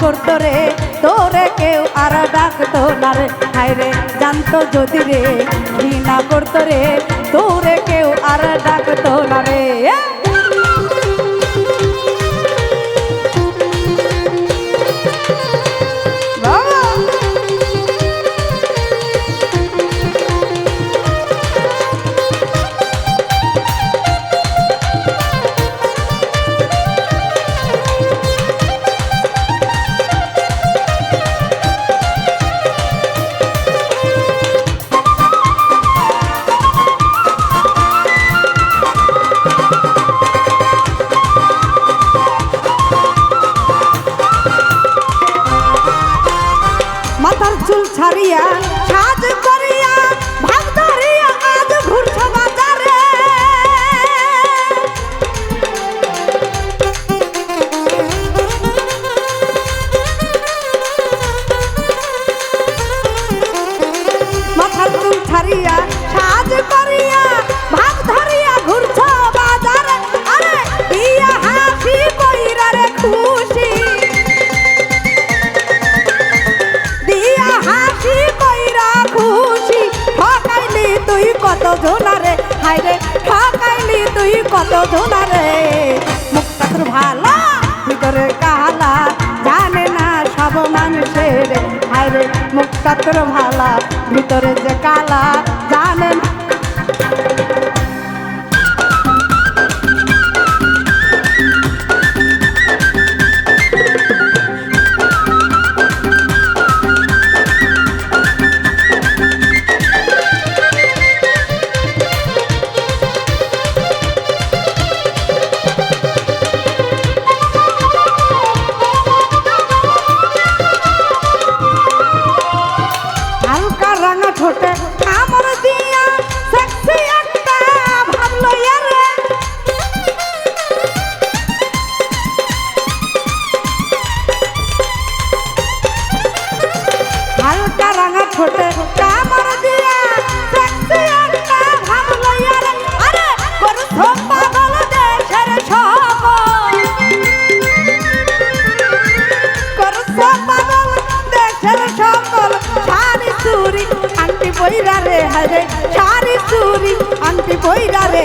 করতো রে? তোরে কেউ আর ডাকতো না রে। হায় রে, জানতো যদি রে, ঘৃণা করতো রে, তোরে কেউ আর ডাকতো না রে। চুল ছাড়িয়া সাজ তুই ঝোলা রে? হাই রে ঠকাইলি তুই কত জোনারে মুখটা তোর ভালো, ভিতরে কালা, জানে না সব মানুষের। হাই রে মুখটা তোর ভালা, ভিতরে যে কালা, জানে না হালকা রাঙা ঠোঁটে কামড় দিয়া সেক্সি একটা ভাবলো ইয়ারে আরে করছ পাগল দেশের সব করছ পাগল দেশের সকল। শাড়ি চুরি আন্টি বইরা রে হরে শাড়ি চুরি আন্টি বইরা রে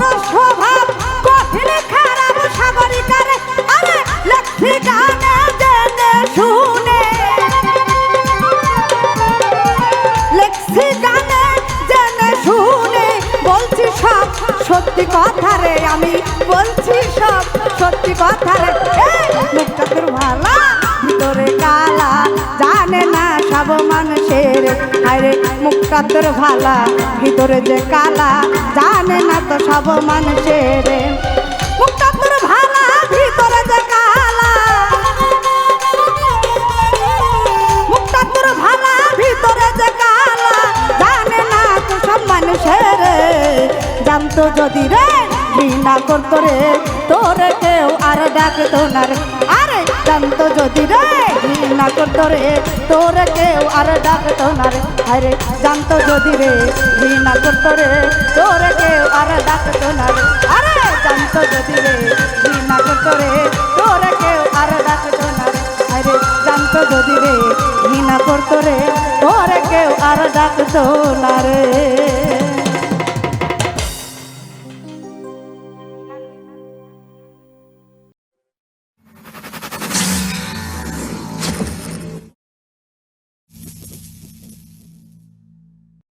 বলছি সব সত্যি কথা মুখটা ভালা, ভিতরে কালা, জানে না সব মানুষের। আরে মুখটা ভালা, ভিতরে যে কালা, জানে না তো সব মানুষের। ভিতরে যে কালা। ভিতরে যে মানুষের। যদি রে ঘৃণা করতো রে। তোরে কেউ আর ডাকতো না রে। আরে জানতো যদি রে, ঘৃণা করতো রে। তোরে কেউ আর ডাকতো না রে। আরে জানতো যদি রে, ঘৃণা করতো রে। তোরে কেউ আর ডাকতো না রে। আরে জানতো যদি রে, ঘৃণা করতো রে। তোরে কেউ আর ডাকতো না রে। যদি রে, ঘৃণা করতো রে। ওরে কেউ আর ডাকতো না রে।